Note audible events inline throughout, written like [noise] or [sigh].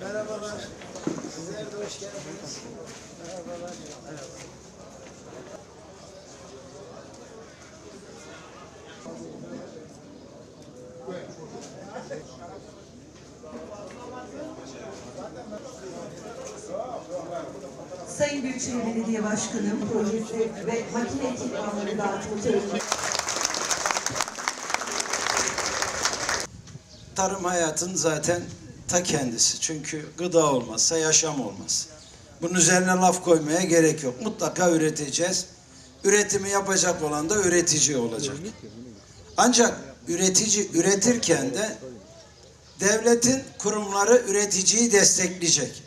Merhabalar. Sizler de hoş geldiniz. Merhabalar. Merhaba. Belediye Başkanı projesi ve makine ekipmanları dağıtımı Tarım hayatın zaten ta kendisi. Çünkü gıda olmazsa yaşam olmaz. Bunun üzerine laf koymaya gerek yok. Mutlaka üreteceğiz. Üretimi yapacak olan da üretici olacak. Ancak üretici üretirken de devletin kurumları üreticiyi destekleyecek.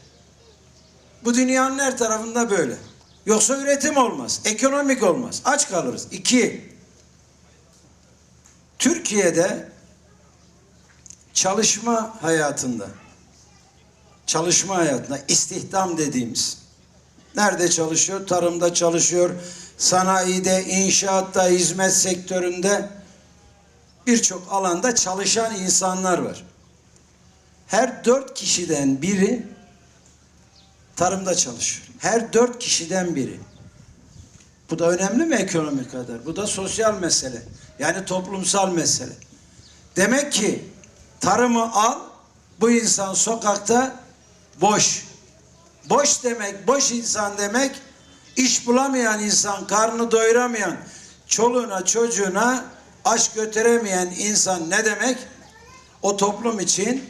Bu dünyanın her tarafında böyle. Yoksa üretim olmaz, ekonomik olmaz. Aç kalırız. İki, Türkiye'de çalışma hayatında, çalışma hayatında istihdam dediğimiz, nerede çalışıyor? Tarımda çalışıyor, sanayide, inşaatta, hizmet sektöründe birçok alanda çalışan insanlar var. Her dört kişiden biri tarımda çalışıyor. Her dört kişiden biri. Bu da önemli mi ekonomik kadar? Bu da sosyal mesele. Yani toplumsal mesele. Demek ki tarımı al, bu insan sokakta boş. Boş demek, boş insan demek, iş bulamayan insan, karnını doyuramayan, çoluğuna çocuğuna aş götüremeyen insan ne demek? O toplum için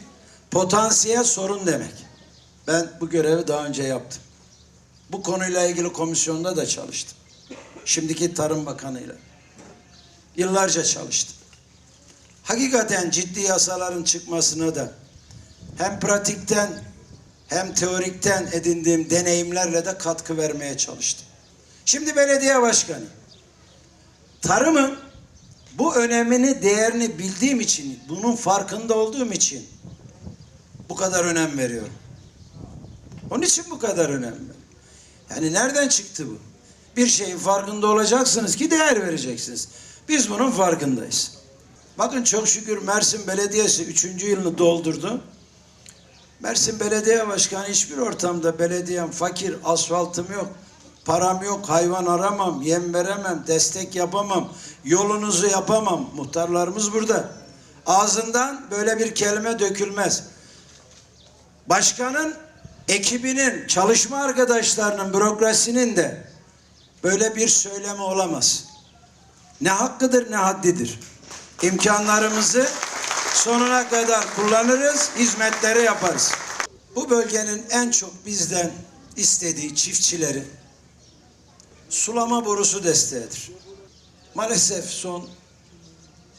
potansiyel sorun demek. Ben bu görevi daha önce yaptım. Bu konuyla ilgili komisyonda da çalıştım. Şimdiki Tarım Bakanı'yla. Yıllarca çalıştım. Hakikaten ciddi yasaların çıkmasına da hem pratikten hem teorikten edindiğim deneyimlerle de katkı vermeye çalıştım. Şimdi belediye başkanı. Tarımın bu önemini, değerini bildiğim için, bunun farkında olduğum için bu kadar önem veriyorum. Onun için bu kadar önemli. Yani nereden çıktı bu? Bir şeyin farkında olacaksınız ki değer vereceksiniz. Biz bunun farkındayız. Bakın çok şükür Mersin Belediyesi üçüncü yılını doldurdu. Mersin Belediye Başkanı hiçbir ortamda belediyem fakir, asfaltım yok, param yok, hayvan aramam, yem veremem, destek yapamam, yolunuzu yapamam. Muhtarlarımız burada. Ağzından böyle bir kelime dökülmez. Başkanın ekibinin, çalışma arkadaşlarının, bürokrasinin de böyle bir söylemi olamaz. Ne hakkıdır ne haddidir. İmkanlarımızı sonuna kadar kullanırız, hizmetleri yaparız. Bu bölgenin en çok bizden istediği çiftçileri sulama borusu desteğidir. Maalesef son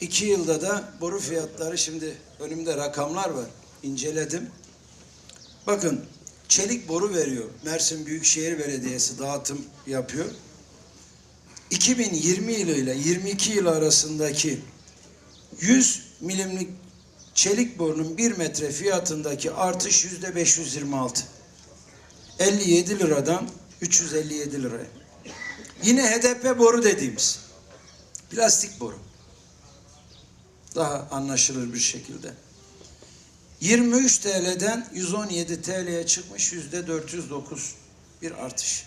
iki yılda da boru fiyatları şimdi önümde rakamlar var. inceledim. Bakın çelik boru veriyor. Mersin Büyükşehir Belediyesi dağıtım yapıyor. 2020 yılı ile 22 yıl arasındaki 100 milimlik çelik borunun 1 metre fiyatındaki artış yüzde 526. 57 liradan 357 liraya. Yine HDP boru dediğimiz plastik boru. Daha anlaşılır bir şekilde. 23 TL'den 117 TL'ye çıkmış yüzde 409 bir artış.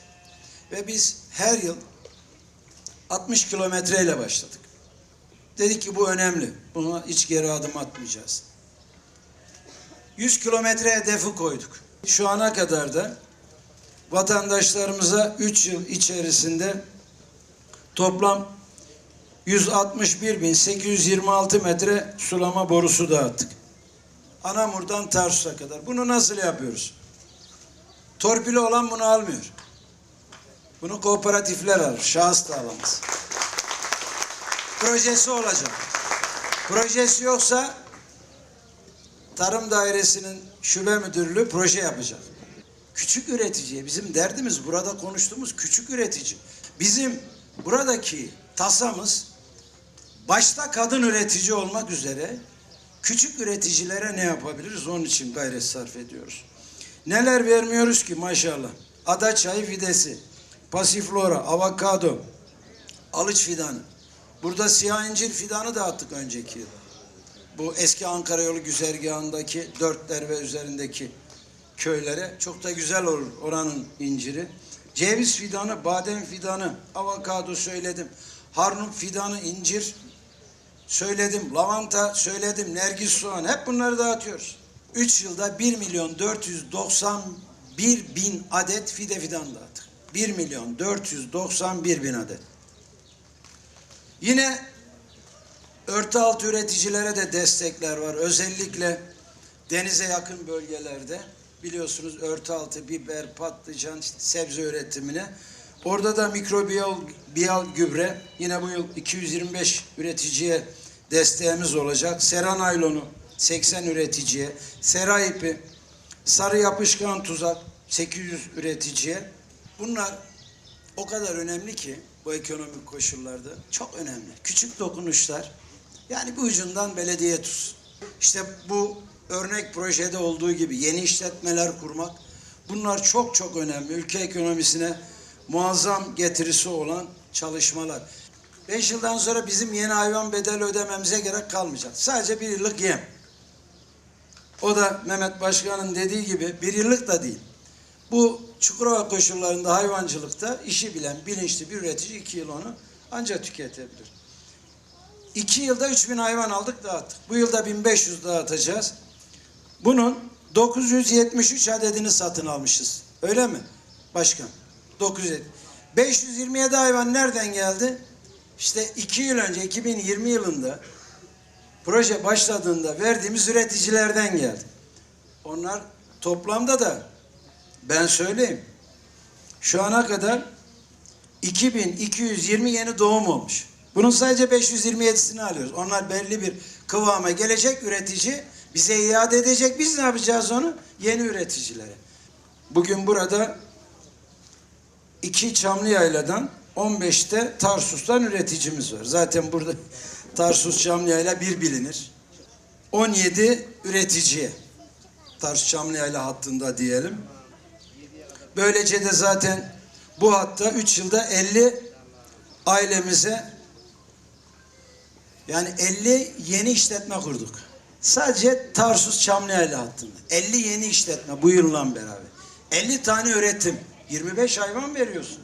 Ve biz her yıl 60 kilometreyle başladık. Dedik ki bu önemli. Buna hiç geri adım atmayacağız. 100 kilometre hedefi koyduk. Şu ana kadar da vatandaşlarımıza 3 yıl içerisinde toplam 161.826 metre sulama borusu dağıttık. Anamur'dan Tarsus'a kadar. Bunu nasıl yapıyoruz? Torpili olan bunu almıyor. Bunu kooperatifler alır. Şahıs da alamaz. Projesi olacak. Projesi yoksa Tarım Dairesi'nin şube müdürlüğü proje yapacak. Küçük üreticiye bizim derdimiz burada konuştuğumuz küçük üretici. Bizim buradaki tasamız başta kadın üretici olmak üzere küçük üreticilere ne yapabiliriz? Onun için gayret sarf ediyoruz. Neler vermiyoruz ki maşallah. Ada çayı fidesi, pasiflora, avokado, alıç fidanı. Burada siyah incir fidanı dağıttık önceki yıl. Bu eski Ankara yolu güzergahındaki dörtler ve üzerindeki köylere çok da güzel olur oranın inciri. Ceviz fidanı, badem fidanı, avokado söyledim. Harnum fidanı, incir söyledim. Lavanta söyledim. Nergis soğan hep bunları dağıtıyoruz. 3 yılda 1 milyon 491 bin adet fide fidan dağıttık. 1 milyon 491 bin adet. Yine örtü altı üreticilere de destekler var. Özellikle denize yakın bölgelerde biliyorsunuz örtü altı biber, patlıcan, sebze üretimine. Orada da mikrobiyal biyal gübre yine bu yıl 225 üreticiye desteğimiz olacak. Sera naylonu 80 üreticiye, sera ipi, sarı yapışkan tuzak 800 üreticiye. Bunlar o kadar önemli ki bu ekonomik koşullarda çok önemli. Küçük dokunuşlar yani bir ucundan belediye tutsun. İşte bu örnek projede olduğu gibi yeni işletmeler kurmak bunlar çok çok önemli. Ülke ekonomisine muazzam getirisi olan çalışmalar. Beş yıldan sonra bizim yeni hayvan bedeli ödememize gerek kalmayacak. Sadece bir yıllık yem. O da Mehmet Başkan'ın dediği gibi bir yıllık da değil. Bu Çukurova koşullarında hayvancılıkta işi bilen, bilinçli bir üretici iki yıl onu ancak tüketebilir. İki yılda 3000 hayvan aldık dağıttık. Bu yılda 1500 dağıtacağız. Bunun 973 adedini satın almışız. Öyle mi? Başkan. 907. 527 hayvan nereden geldi? İşte iki yıl önce 2020 yılında proje başladığında verdiğimiz üreticilerden geldi. Onlar toplamda da ben söyleyeyim. Şu ana kadar 2220 yeni doğum olmuş. Bunun sadece 527'sini alıyoruz. Onlar belli bir kıvama gelecek üretici bize iade edecek. Biz ne yapacağız onu? Yeni üreticilere. Bugün burada iki Çamlıyayladan 15'te Tarsus'tan üreticimiz var. Zaten burada [laughs] Tarsus Çamlıyayla bir bilinir. 17 üreticiye Tarsus Çamlıyayla hattında diyelim. Böylece de zaten bu hatta 3 yılda 50 ailemize yani 50 yeni işletme kurduk. Sadece Tarsus Çamlıyayla hattında. 50 yeni işletme bu yılla beraber. 50 tane üretim. 25 hayvan veriyorsun.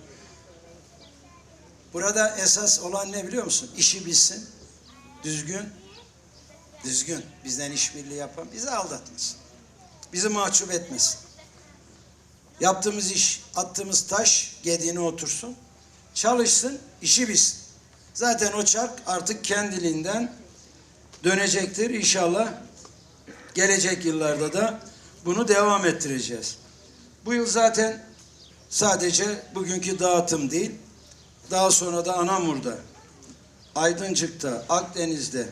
Burada esas olan ne biliyor musun? İşi bilsin. Düzgün. Düzgün. Bizden işbirliği yapan bizi aldatmasın. Bizi mahcup etmesin. Yaptığımız iş, attığımız taş gediğine otursun. Çalışsın, işi bilsin. Zaten o çark artık kendiliğinden dönecektir. İnşallah gelecek yıllarda da bunu devam ettireceğiz. Bu yıl zaten sadece bugünkü dağıtım değil, daha sonra da Anamur'da, Aydıncık'ta, Akdeniz'de,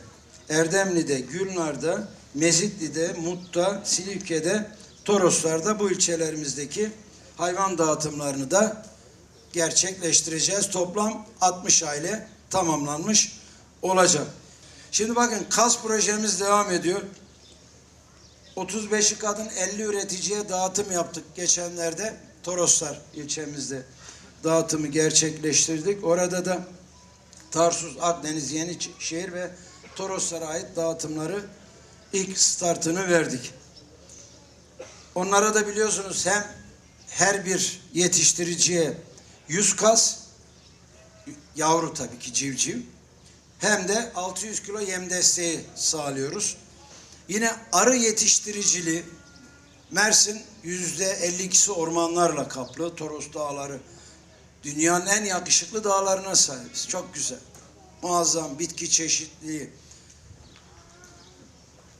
Erdemli'de, Gülnar'da, Mezitli'de, Mut'ta, Silifke'de, Toroslar'da bu ilçelerimizdeki hayvan dağıtımlarını da gerçekleştireceğiz. Toplam 60 aile tamamlanmış olacak. Şimdi bakın KAS projemiz devam ediyor. 35'i kadın 50 üreticiye dağıtım yaptık geçenlerde. Toroslar ilçemizde dağıtımı gerçekleştirdik. Orada da Tarsus, Akdeniz, Yenişehir ve Toroslara ait dağıtımları ilk startını verdik. Onlara da biliyorsunuz hem her bir yetiştiriciye 100 kas, yavru tabii ki civciv, hem de 600 kilo yem desteği sağlıyoruz. Yine arı yetiştiriciliği, Mersin yüzde 52'si ormanlarla kaplı, Toros Dağları. Dünyanın en yakışıklı dağlarına sahibiz. Çok güzel. Muazzam bitki çeşitliliği.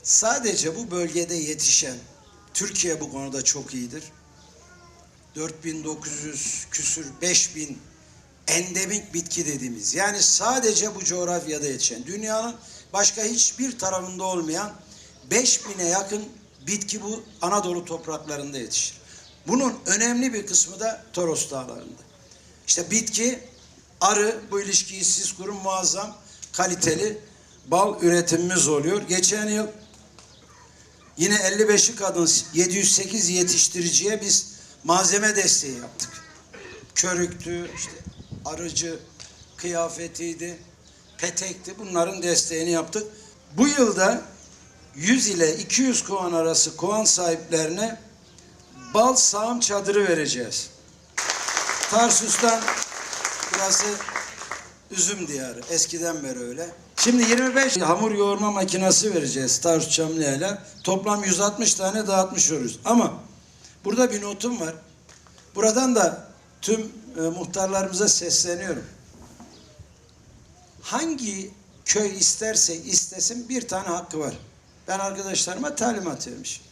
Sadece bu bölgede yetişen, Türkiye bu konuda çok iyidir. 4900 küsür 5000 endemik bitki dediğimiz yani sadece bu coğrafyada yetişen dünyanın başka hiçbir tarafında olmayan 5000'e yakın bitki bu Anadolu topraklarında yetişir. Bunun önemli bir kısmı da Toros Dağları'nda. İşte bitki, arı bu ilişkiyi siz kurun muazzam kaliteli bal üretimimiz oluyor. Geçen yıl yine 55'i kadın 708 yetiştiriciye biz malzeme desteği yaptık. Körüktü, işte arıcı kıyafetiydi. petekti. Bunların desteğini yaptık. Bu yılda 100 ile 200 kovan arası kovan sahiplerine bal sağım çadırı vereceğiz. Tarsus'tan burası üzüm diyarı. Eskiden beri öyle. Şimdi 25 hamur yoğurma makinesi vereceğiz Tarsus Çamlı'yla. Toplam 160 tane dağıtmış Ama burada bir notum var. Buradan da tüm e, muhtarlarımıza sesleniyorum. Hangi köy isterse istesin bir tane hakkı var. Ben arkadaşlarıma talimat vermişim.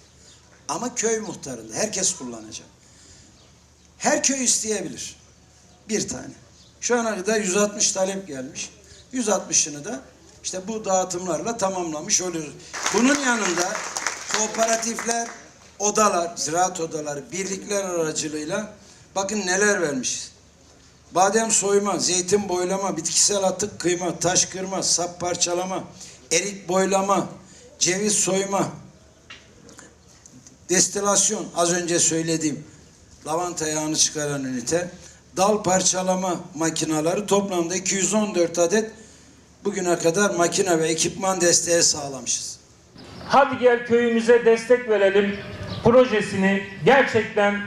Ama köy muhtarında herkes kullanacak. Her köy isteyebilir. Bir tane. Şu ana kadar 160 talep gelmiş. 160'ını da işte bu dağıtımlarla tamamlamış oluyoruz. Bunun yanında kooperatifler, odalar, ziraat odaları, birlikler aracılığıyla bakın neler vermişiz. Badem soyma, zeytin boylama, bitkisel atık kıyma, taş kırma, sap parçalama, erik boylama, ceviz soyma, destilasyon az önce söylediğim lavanta yağını çıkaran ünite, dal parçalama makinaları toplamda 214 adet bugüne kadar makine ve ekipman desteği sağlamışız. Hadi gel köyümüze destek verelim projesini gerçekten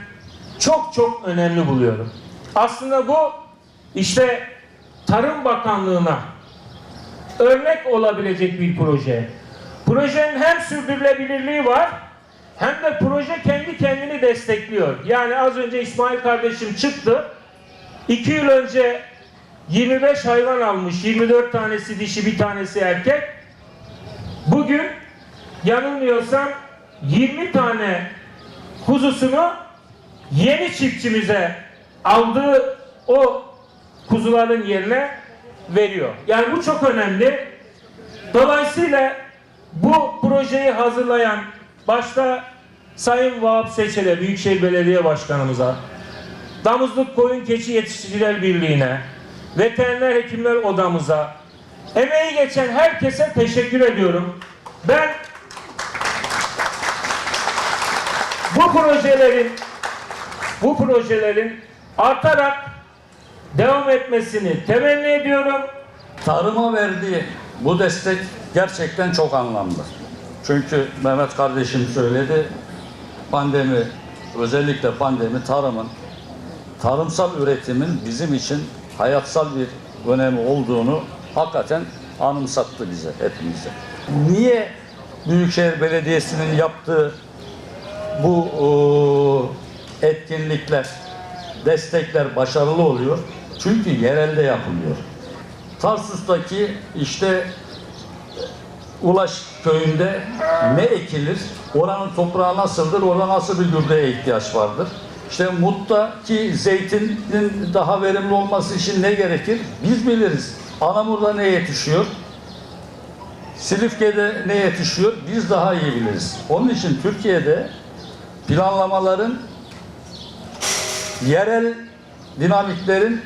çok çok önemli buluyorum. Aslında bu işte Tarım Bakanlığı'na örnek olabilecek bir proje. Projenin hem sürdürülebilirliği var hem de proje kendi kendini destekliyor. Yani az önce İsmail kardeşim çıktı. İki yıl önce 25 hayvan almış. 24 tanesi dişi bir tanesi erkek. Bugün yanılmıyorsam 20 tane kuzusunu yeni çiftçimize aldığı o kuzuların yerine veriyor. Yani bu çok önemli. Dolayısıyla bu projeyi hazırlayan başta Sayın Vahap Seçel'e, Büyükşehir Belediye Başkanımıza, Damızlık Koyun Keçi Yetiştiriciler Birliği'ne, Veteriner Hekimler Odamıza, emeği geçen herkese teşekkür ediyorum. Ben bu projelerin bu projelerin artarak devam etmesini temenni ediyorum. tarıma verdiği bu destek gerçekten çok anlamlı. Çünkü Mehmet kardeşim söyledi, pandemi, özellikle pandemi tarımın, tarımsal üretimin bizim için hayatsal bir önemi olduğunu hakikaten anımsattı bize, hepimize. Niye Büyükşehir Belediyesi'nin yaptığı bu e, etkinlikler, destekler başarılı oluyor? Çünkü yerelde yapılıyor. Tarsus'taki işte Ulaş köyünde ne ekilir? Oranın toprağı nasıldır? Orada nasıl bir gübreye ihtiyaç vardır? İşte Mut'taki zeytinin daha verimli olması için ne gerekir? Biz biliriz. Anamur'da ne yetişiyor? Silifke'de ne yetişiyor? Biz daha iyi biliriz. Onun için Türkiye'de planlamaların yerel dinamiklerin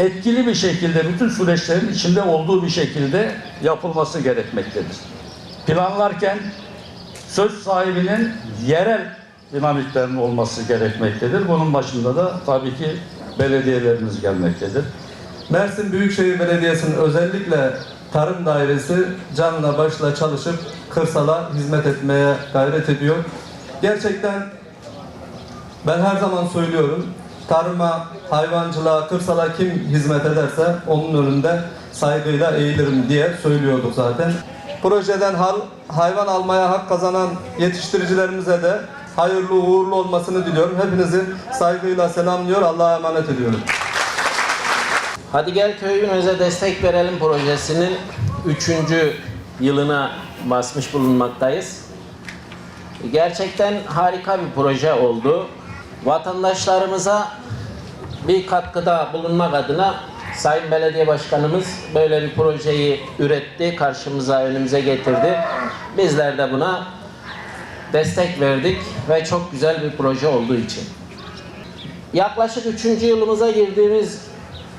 etkili bir şekilde bütün süreçlerin içinde olduğu bir şekilde yapılması gerekmektedir. Planlarken söz sahibinin yerel dinamiklerin olması gerekmektedir. Bunun başında da tabii ki belediyelerimiz gelmektedir. Mersin Büyükşehir Belediyesi'nin özellikle tarım dairesi canla başla çalışıp kırsala hizmet etmeye gayret ediyor. Gerçekten ben her zaman söylüyorum. Tarıma, hayvancılığa, kırsala kim hizmet ederse onun önünde saygıyla eğilirim diye söylüyorduk zaten. Projeden hal, hayvan almaya hak kazanan yetiştiricilerimize de hayırlı uğurlu olmasını diliyorum. Hepinizi saygıyla selamlıyor. Allah'a emanet ediyorum. Hadi Gel Köyümüze Destek Verelim projesinin 3. yılına basmış bulunmaktayız. Gerçekten harika bir proje oldu. Vatandaşlarımıza bir katkıda bulunmak adına Sayın Belediye Başkanımız böyle bir projeyi üretti, karşımıza, önümüze getirdi. Bizler de buna destek verdik ve çok güzel bir proje olduğu için. Yaklaşık 3. yılımıza girdiğimiz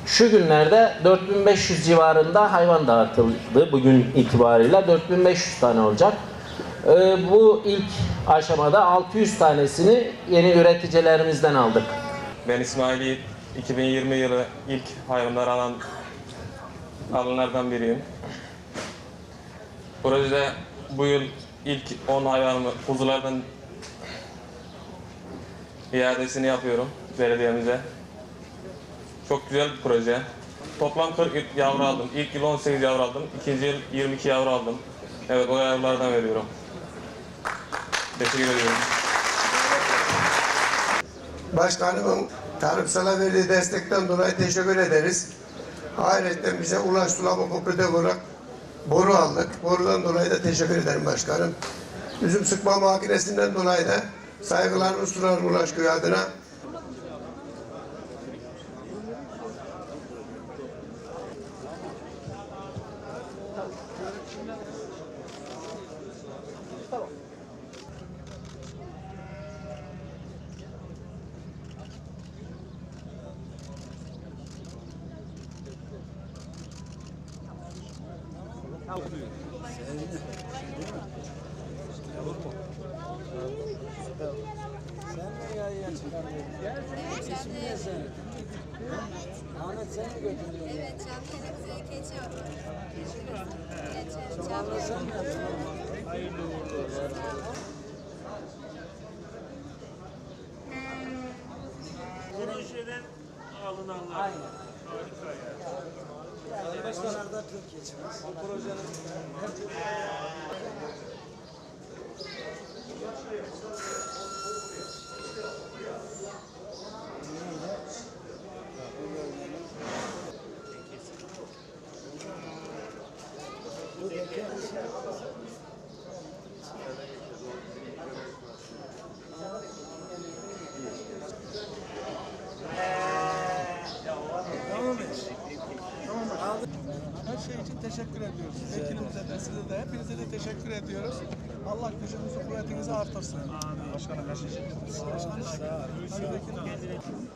şu günlerde 4500 civarında hayvan dağıtıldı bugün itibariyle 4500 tane olacak. Ee, bu ilk aşamada 600 tanesini yeni üreticilerimizden aldık. Ben İsmail Yiğit. 2020 yılı ilk hayvanları alan alanlardan biriyim. Projede bu yıl ilk 10 hayvanımı kuzulardan iadesini yapıyorum belediyemize. Çok güzel bir proje. Toplam 40 yavru aldım. İlk yıl 18 yavru aldım. İkinci yıl 22 yavru aldım. Evet o yavrulardan veriyorum. Teşekkür ediyorum. Başkanımın tarımsala verdiği destekten dolayı teşekkür ederiz. Ayrıca bize Ulaş Sulama Kooperatif olarak boru aldık. Borudan dolayı da teşekkür ederim başkanım. Üzüm sıkma makinesinden dolayı da saygılarımı sunarım Ulaş Köy adına. Evet, çam televizyon geçiyor. Geçiyor. Çam televizyon. Projeden alınanlar. Aynen. Başkanlarda Türkiye çıkmaz. Bu projenin Her şey için teşekkür ediyoruz. Vekilimize de size de hepinize de teşekkür ediyoruz. Allah gücünüzü kuvvetinizi artırsın. Amin. Başkanım şey için. Başkanım Hadi vekilim. Çekiyorum.